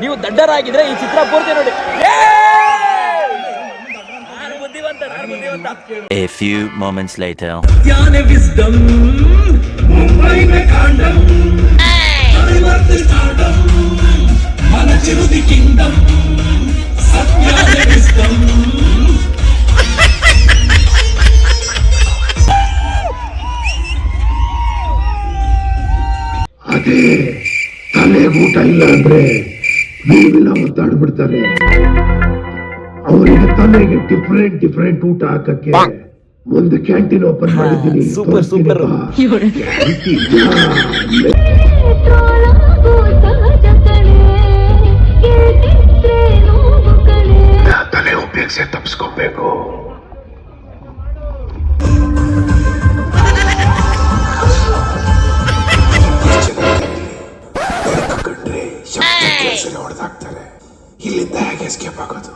ನೀವು ದಡ್ಡರಾಗಿದ್ರೆ ಈ ಚಿತ್ರ ಪೂರ್ತಿ ನೋಡಿ ನಾನು ಬುದ್ಧಿವಂತ ನಾನು ಬುದ್ಧಿವಂತ A few moments later. ज्ञान विजडम मुंबई में कांडम ಅದೇ ಊಟ ಇಲ್ಲ ಅಂದ್ರೆ ನೀವೆಲ್ಲ ಒದ್ದಾಡ್ಬಿಡ್ತಾರೆ ಅವರಿಗೆ ತಲೆಗೆ ಡಿಫ್ರೆಂಟ್ ಡಿಫ್ರೆಂಟ್ ಊಟ ಹಾಕಕ್ಕೆ ಒಂದು ಕ್ಯಾಂಟೀನ್ ಓಪನ್ ಮಾಡಿದ್ದೀನಿ. Super, super. ತಲೆ ಉಪಯೋಗಿಸಿ ತಪ್ಪಿಸ್ಕೋಬೇಕು ಹೊಡೆದಾಕ್ತಾರೆ ಇಲ್ಲಿಂದ ಹೇಗೆ ಎಸ್ಕೇಪ್ ಆಗೋದು?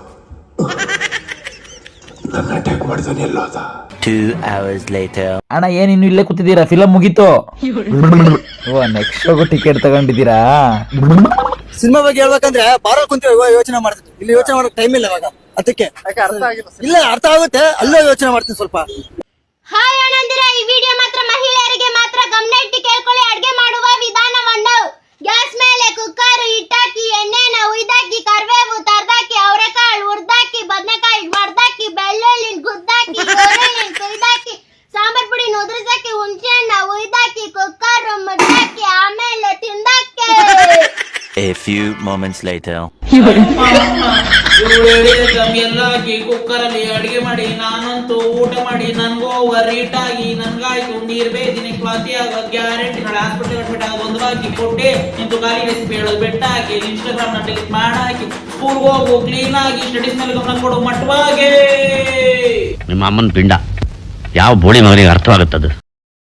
ನನ್ನ ಅಟ್ಯಾಕ್ ಮಾಡ್ತಾನೆ ಎಲ್ಲೋದ? Two hours later. ಅಣ್ಣ ಏನ್ ಇನ್ನು ಇಲ್ಲೇ ಕೂತಿದ್ದೀರಾ? ಫಿಲಂ ಮುಗೀತು. ಓ ನೆಕ್ಸ್ಟ್ ಶೋಗೂ ಟಿಕೆಟ್ ತಗೊಂಡಿದ್ದೀರಾ? ಸಿನಿಮಾ ಬಗ್ಗೆ ಹೇಳ್ಬೇಕಂದ್ರೆ ಬಾರಲ್ಲಿ ಕುಂತ ಯೋಚನೆ ಮಾಡ್ತೀನಿ ಇಲ್ಲಿ ಯೋಚನೆ ಮಾಡಕ್ ಟೈಮ್ ಇಲ್ಲ ಇವಾಗ. ಅದಕ್ಕೆ. ಇಲ್ಲ ಅರ್ಥ ಆಗುತ್ತೆ. ಅಲ್ಲೇ ಯೋಚನೆ ಮಾಡ್ತೀನಿ ಸ್ವಲ್ಪ. A few moments later. ಇವಳು ಹೇಳಿದ ಕಮ್ಮಿ ಎಲ್ಲ ಹಾಕಿ ಕುಕ್ಕರಲ್ಲಿ ಅಡಿಗೆ ಮಾಡಿ ನಾನಂತೂ ಊಟ ಮಾಡಿ ನನ್ಗೂ ಹೀಟ್ ಆಗಿ ನನ್ಗಾಯ್ತು ನೀರ್ ಬೇದಿನಿ ಕ್ಲಾತಿ ಆಗೋ ಗ್ಯಾರಂಟಿ ನೋಡಿ ಹಾಸ್ಪಿಟಲ್ ಅಡ್ಮಿಟ್ ಆಗ ಒಂದು ಹಾಕಿ ಕೊಟ್ಟೆ ನಿಂತು ಖಾಲಿ ರೆಸಿಪಿ ಹೇಳೋದು ಬೆಟ್ಟ ಹಾಕಿ ಇನ್ಸ್ಟಾಗ್ರಾಮ್ನ ಡಿಲೀಟ್ ಮಾಡಾಕಿ ಸ್ಕೂಲ್ ಹೋಗು ಕ್ಲೀನ್ ಆಗಿ ಸ್ಟಡೀಸ್ ಮೇಲೆ ಗಮನ ಕೊಡು ಮಟ್ಟವಾಗೆ ನಿಮ್ಮ ಅಮ್ಮನ ಪಿಂಡ ಯಾವ ಬೋಳಿ ಮಗನಿಗೆ ಅರ್ಥವಾಗುತ್ತದು